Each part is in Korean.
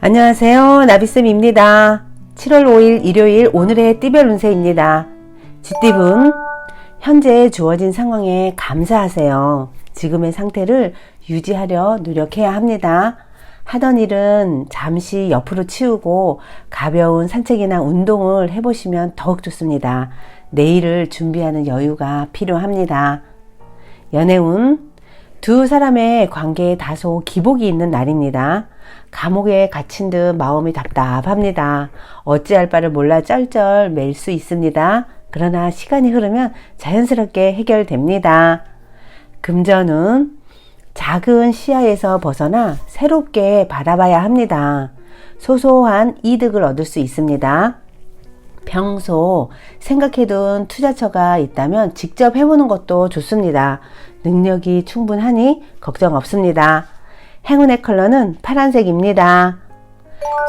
안녕하세요. 나비쌤입니다. 7월 5일 일요일 오늘의 띠별 운세입니다. 쥐띠분, 현재 주어진 상황에 감사하세요. 지금의 상태를 유지하려 노력해야 합니다. 하던 일은 잠시 옆으로 치우고 가벼운 산책이나 운동을 해보시면 더욱 좋습니다. 내일을 준비하는 여유가 필요합니다. 연애운, 두 사람의 관계에 다소 기복이 있는 날입니다. 감옥에 갇힌 듯 마음이 답답합니다. 어찌할 바를 몰라 쩔쩔 맬 수 있습니다. 그러나 시간이 흐르면 자연스럽게 해결됩니다. 금전은 작은 시야에서 벗어나 새롭게 바라봐야 합니다. 소소한 이득을 얻을 수 있습니다. 평소 생각해둔 투자처가 있다면 직접 해보는 것도 좋습니다. 능력이 충분하니 걱정 없습니다. 행운의 컬러는 파란색입니다.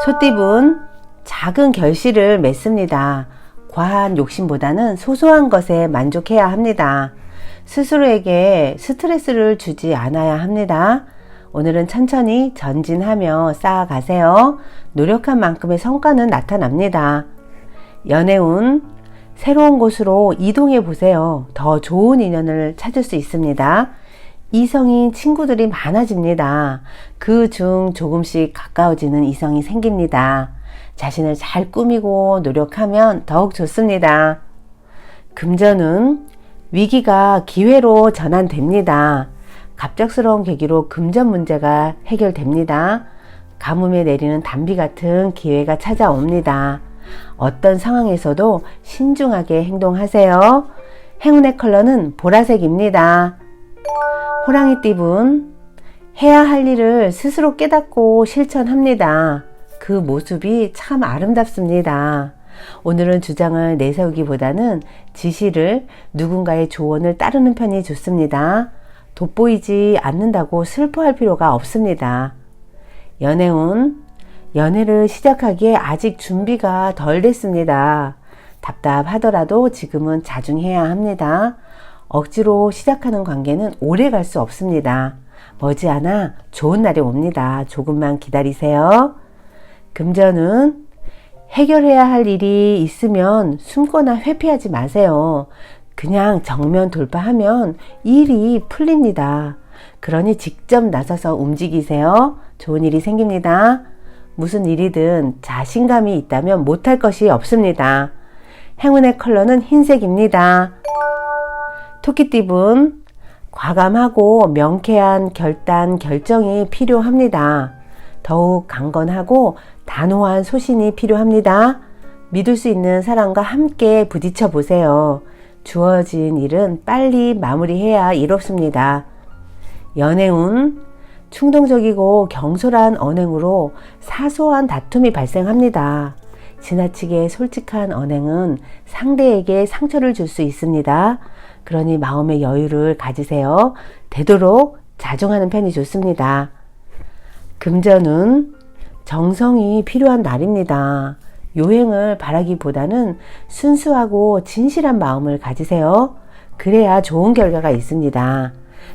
소띠분, 작은 결실을 맺습니다. 과한 욕심보다는 소소한 것에 만족해야 합니다. 스스로에게 스트레스를 주지 않아야 합니다. 오늘은 천천히 전진하며 쌓아가세요. 노력한 만큼의 성과는 나타납니다. 연애운, 새로운 곳으로 이동해 보세요. 더 좋은 인연을 찾을 수 있습니다. 이성인 친구들이 많아집니다. 그 중 조금씩 가까워지는 이성이 생깁니다. 자신을 잘 꾸미고 노력하면 더욱 좋습니다. 금전은 위기가 기회로 전환됩니다. 갑작스러운 계기로 금전 문제가 해결됩니다. 가뭄에 내리는 단비 같은 기회가 찾아옵니다. 어떤 상황에서도 신중하게 행동하세요. 행운의 컬러는 보라색입니다. 호랑이 띠분, 해야 할 일을 스스로 깨닫고 실천합니다. 그 모습이 참 아름답습니다. 오늘은 주장을 내세우기보다는 지시를 누군가의 조언을 따르는 편이 좋습니다. 돋보이지 않는다고 슬퍼할 필요가 없습니다. 연애운, 연애를 시작하기에 아직 준비가 덜 됐습니다. 답답하더라도 지금은 자중해야 합니다. 억지로 시작하는 관계는 오래 갈 수 없습니다. 머지않아 좋은 날이 옵니다. 조금만 기다리세요. 금전은 해결해야 할 일이 있으면 숨거나 회피하지 마세요. 그냥 정면 돌파하면 일이 풀립니다. 그러니 직접 나서서 움직이세요. 좋은 일이 생깁니다. 무슨 일이든 자신감이 있다면 못할 것이 없습니다. 행운의 컬러는 흰색입니다. 토끼띠분, 과감하고 명쾌한 결단, 결정이 필요합니다. 더욱 강건하고 단호한 소신이 필요합니다. 믿을 수 있는 사람과 함께 부딪혀 보세요. 주어진 일은 빨리 마무리해야 이롭습니다. 연애운, 충동적이고 경솔한 언행으로 사소한 다툼이 발생합니다. 지나치게 솔직한 언행은 상대에게 상처를 줄 수 있습니다. 그러니 마음의 여유를 가지세요. 되도록 자중하는 편이 좋습니다. 금전은 정성이 필요한 날입니다. 요행을 바라기보다는 순수하고 진실한 마음을 가지세요. 그래야 좋은 결과가 있습니다.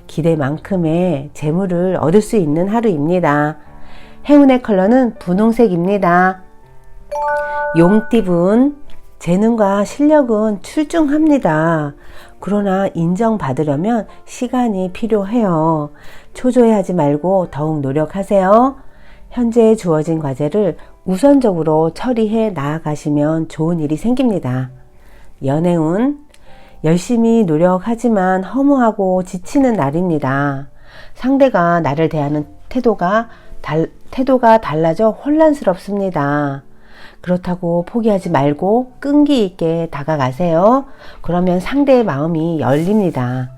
기대만큼의 재물을 얻을 수 있는 하루입니다. 행운의 컬러는 분홍색입니다. 용띠분, 재능과 실력은 출중합니다. 그러나 인정받으려면 시간이 필요해요. 초조해하지 말고 더욱 노력하세요. 현재 주어진 과제를 우선적으로 처리해 나아가시면 좋은 일이 생깁니다. 연애운, 열심히 노력하지만 허무하고 지치는 날입니다. 상대가 나를 대하는 태도가 달, 태도가 달라져 혼란스럽습니다. 그렇다고 포기하지 말고 끈기 있게 다가가세요. 그러면 상대의 마음이 열립니다.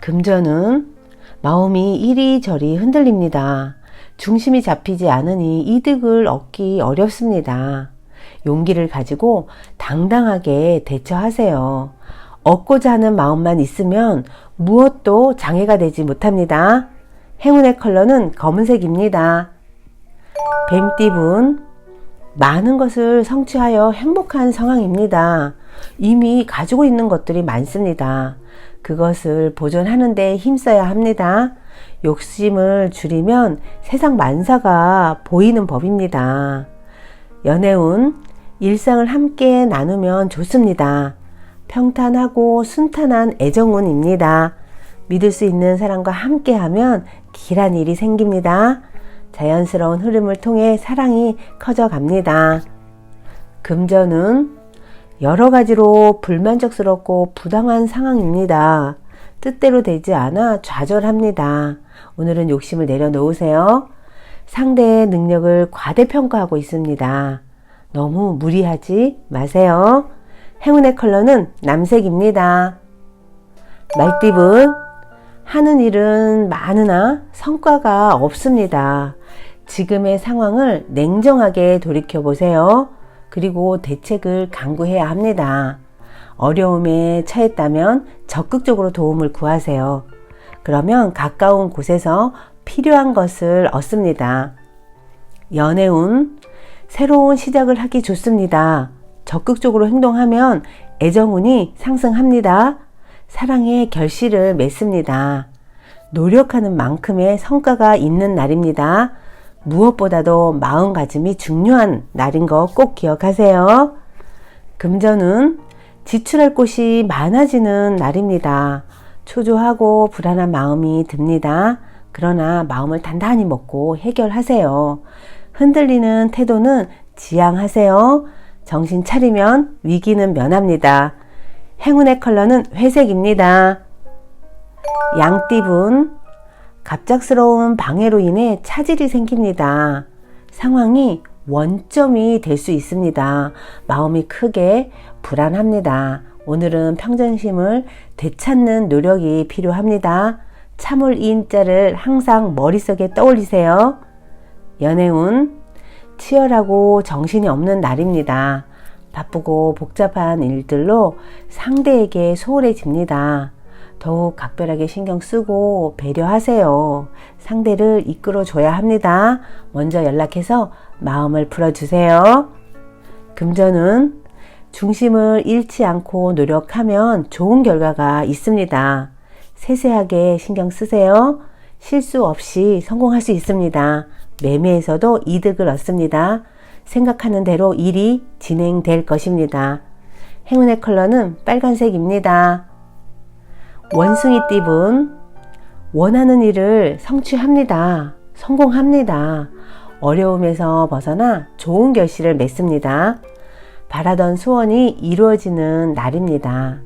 금전은 마음이 이리저리 흔들립니다. 중심이 잡히지 않으니 이득을 얻기 어렵습니다. 용기를 가지고 당당하게 대처하세요. 얻고자 하는 마음만 있으면 무엇도 장애가 되지 못합니다. 행운의 컬러는 검은색입니다. 뱀띠분, 많은 것을 성취하여 행복한 상황입니다. 이미 가지고 있는 것들이 많습니다. 그것을 보존하는 데 힘써야 합니다. 욕심을 줄이면 세상 만사가 보이는 법입니다. 연애운, 일상을 함께 나누면 좋습니다. 평탄하고 순탄한 애정운입니다. 믿을 수 있는 사람과 함께 하면 길한 일이 생깁니다. 자연스러운 흐름을 통해 사랑이 커져 갑니다. 금전은 여러 가지로 불만족스럽고 부당한 상황입니다. 뜻대로 되지 않아 좌절합니다. 오늘은 욕심을 내려놓으세요. 상대의 능력을 과대평가하고 있습니다. 너무 무리하지 마세요. 행운의 컬러는 남색입니다. 말띠분, 하는 일은 많으나 성과가 없습니다. 지금의 상황을 냉정하게 돌이켜 보세요. 그리고 대책을 강구해야 합니다. 어려움에 처했다면 적극적으로 도움을 구하세요. 그러면 가까운 곳에서 필요한 것을 얻습니다. 연애운, 새로운 시작을 하기 좋습니다. 적극적으로 행동하면 애정운이 상승합니다. 사랑의 결실을 맺습니다. 노력하는 만큼의 성과가 있는 날입니다. 무엇보다도 마음가짐이 중요한 날인 거 꼭 기억하세요. 금전은 지출할 곳이 많아지는 날입니다. 초조하고 불안한 마음이 듭니다. 그러나 마음을 단단히 먹고 해결하세요. 흔들리는 태도는 지양하세요. 정신 차리면 위기는 면합니다. 행운의 컬러는 회색입니다. 양띠분, 갑작스러운 방해로 인해 차질이 생깁니다. 상황이 원점이 될 수 있습니다. 마음이 크게 불안합니다. 오늘은 평정심을 되찾는 노력이 필요합니다. 참을 인자를 항상 머릿속에 떠올리세요. 연애운, 치열하고 정신이 없는 날입니다. 바쁘고 복잡한 일들로 상대에게 소홀해집니다. 더욱 각별하게 신경 쓰고 배려하세요. 상대를 이끌어 줘야 합니다. 먼저 연락해서 마음을 풀어주세요. 금전은 중심을 잃지 않고 노력하면 좋은 결과가 있습니다. 세세하게 신경 쓰세요. 실수 없이 성공할 수 있습니다. 매매에서도 이득을 얻습니다. 생각하는 대로 일이 진행될 것입니다. 행운의 컬러는 빨간색입니다. 원숭이 띠분, 원하는 일을 성취합니다. 성공합니다. 어려움에서 벗어나 좋은 결실을 맺습니다. 바라던 소원이 이루어지는 날입니다.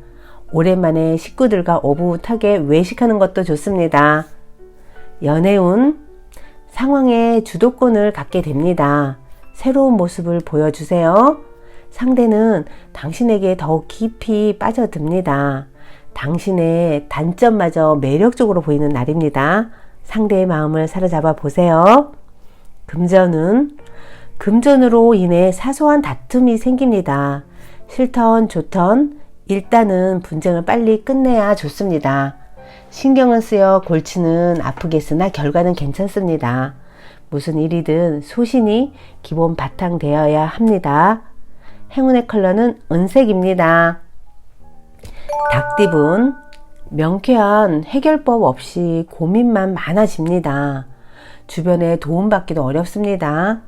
오랜만에 식구들과 오붓하게 외식하는 것도 좋습니다. 연애운, 상황의 주도권을 갖게 됩니다. 새로운 모습을 보여주세요. 상대는 당신에게 더욱 깊이 빠져듭니다. 당신의 단점마저 매력적으로 보이는 날입니다. 상대의 마음을 사로잡아 보세요. 금전은 금전으로 인해 사소한 다툼이 생깁니다. 싫던 좋던 일단은 분쟁을 빨리 끝내야 좋습니다. 신경을 쓰여 골치는 아프겠으나 결과는 괜찮습니다. 무슨 일이든 소신이 기본 바탕 되어야 합니다. 행운의 컬러는 은색입니다. 닭띠분, 명쾌한 해결법 없이 고민만 많아집니다. 주변에 도움받기도 어렵습니다.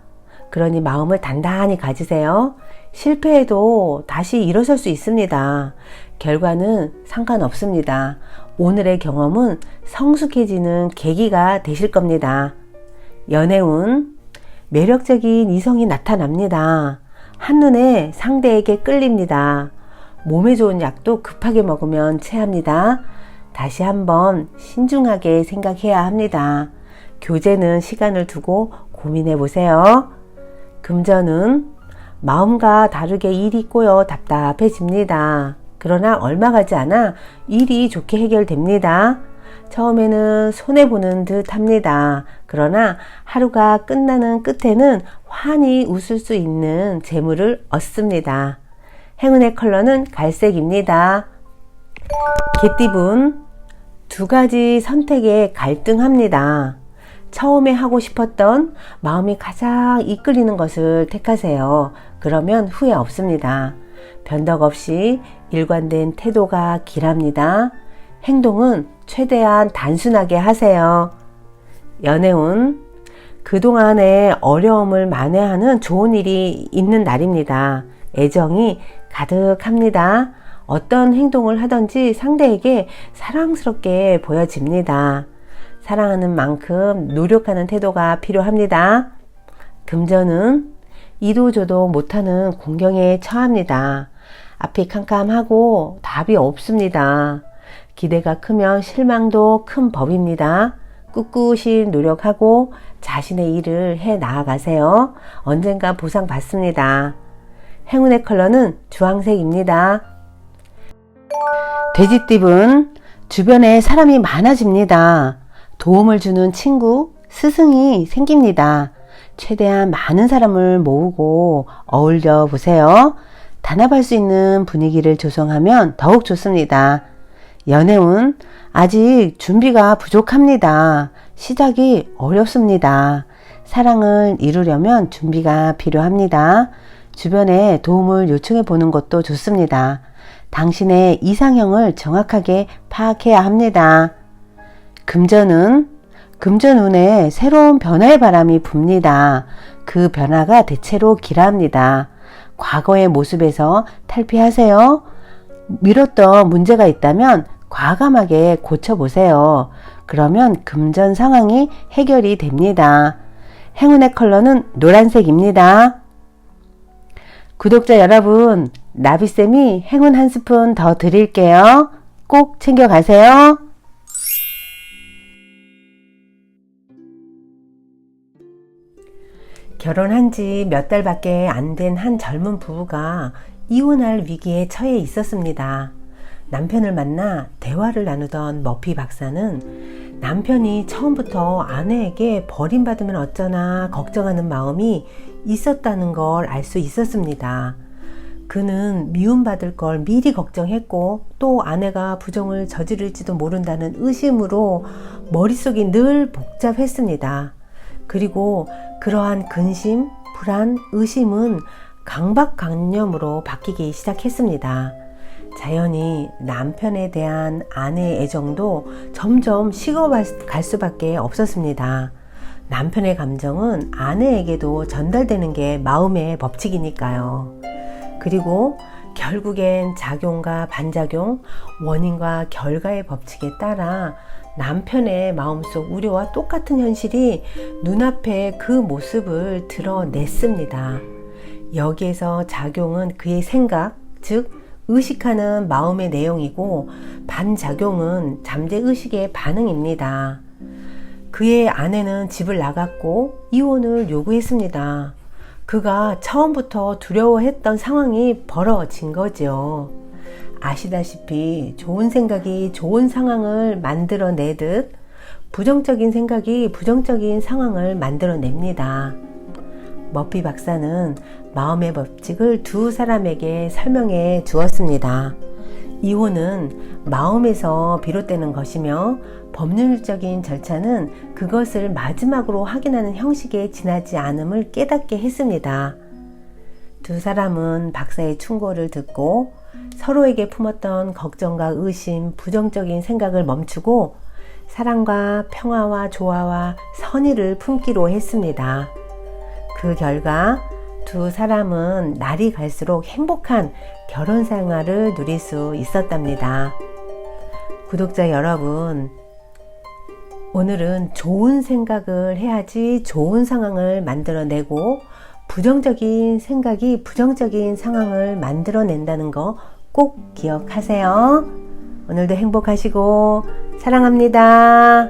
그러니 마음을 단단히 가지세요. 실패해도 다시 일어설 수 있습니다. 결과는 상관없습니다. 오늘의 경험은 성숙해지는 계기가 되실 겁니다. 연애운, 매력적인 이성이 나타납니다. 한눈에 상대에게 끌립니다. 몸에 좋은 약도 급하게 먹으면 체합니다. 다시 한번 신중하게 생각해야 합니다. 교제는 시간을 두고 고민해 보세요. 금전은 마음과 다르게 일이 꼬여 답답해집니다. 그러나 얼마 가지 않아 일이 좋게 해결됩니다. 처음에는 손해보는 듯 합니다. 그러나 하루가 끝나는 끝에는 환히 웃을 수 있는 재물을 얻습니다. 행운의 컬러는 갈색입니다. 개띠분, 두 가지 선택에 갈등합니다. 처음에 하고 싶었던 마음이 가장 이끌리는 것을 택하세요. 그러면 후회 없습니다. 변덕 없이 일관된 태도가 길합니다. 행동은 최대한 단순하게 하세요. 연애운 그동안의 어려움을 만회하는 좋은 일이 있는 날입니다. 애정이 가득합니다. 어떤 행동을 하든지 상대에게 사랑스럽게 보여집니다. 사랑하는 만큼 노력하는 태도가 필요합니다. 금전은 이도저도 못하는 공경에 처합니다. 앞이 캄캄하고 답이 없습니다. 기대가 크면 실망도 큰 법입니다. 꿋꿋이 노력하고 자신의 일을 해 나아가세요. 언젠가 보상 받습니다. 행운의 컬러는 주황색입니다. 돼지띠은 주변에 사람이 많아집니다. 도움을 주는 친구, 스승이 생깁니다. 최대한 많은 사람을 모으고 어울려 보세요. 단합할 수 있는 분위기를 조성하면 더욱 좋습니다. 연애운 아직 준비가 부족합니다. 시작이 어렵습니다. 사랑을 이루려면 준비가 필요합니다. 주변에 도움을 요청해 보는 것도 좋습니다. 당신의 이상형을 정확하게 파악해야 합니다. 금전은 금전운에 새로운 변화의 바람이 붑니다. 그 변화가 대체로 길합니다. 과거의 모습에서 탈피하세요. 미뤘던 문제가 있다면 과감하게 고쳐보세요. 그러면 금전 상황이 해결이 됩니다. 행운의 컬러는 노란색입니다. 구독자 여러분, 나비쌤이 행운 한 스푼 더 드릴게요. 꼭 챙겨가세요. 결혼한 지 몇 달밖에 안 된 한 젊은 부부가 이혼할 위기에 처해 있었습니다. 남편을 만나 대화를 나누던 머피 박사는 남편이 처음부터 아내에게 버림받으면 어쩌나 걱정하는 마음이 있었다는 걸 알 수 있었습니다. 그는 미움받을 걸 미리 걱정했고 또 아내가 부정을 저지를지도 모른다는 의심으로 머릿속이 늘 복잡했습니다. 그리고 그러한 근심, 불안, 의심은 강박관념으로 바뀌기 시작했습니다. 자연히 남편에 대한 아내의 애정도 점점 식어갈 수밖에 없었습니다. 남편의 감정은 아내에게도 전달되는 게 마음의 법칙이니까요. 그리고 결국엔 작용과 반작용, 원인과 결과의 법칙에 따라 남편의 마음속 우려와 똑같은 현실이 눈앞에 그 모습을 드러냈습니다. 여기에서 작용은 그의 생각, 즉, 의식하는 마음의 내용이고, 반작용은 잠재의식의 반응입니다. 그의 아내는 집을 나갔고, 이혼을 요구했습니다. 그가 처음부터 두려워했던 상황이 벌어진 거죠. 아시다시피 좋은 생각이 좋은 상황을 만들어내듯 부정적인 생각이 부정적인 상황을 만들어냅니다. 머피 박사는 마음의 법칙을 두 사람에게 설명해 주었습니다. 이혼은 마음에서 비롯되는 것이며 법률적인 절차는 그것을 마지막으로 확인하는 형식에 지나지 않음을 깨닫게 했습니다. 두 사람은 박사의 충고를 듣고 서로에게 품었던 걱정과 의심, 부정적인 생각을 멈추고 사랑과 평화와 조화와 선의를 품기로 했습니다. 그 결과 두 사람은 날이 갈수록 행복한 결혼 생활을 누릴 수 있었답니다. 구독자 여러분, 오늘은 좋은 생각을 해야지 좋은 상황을 만들어내고 부정적인 생각이 부정적인 상황을 만들어낸다는 거 꼭 기억하세요. 오늘도 행복하시고 사랑합니다.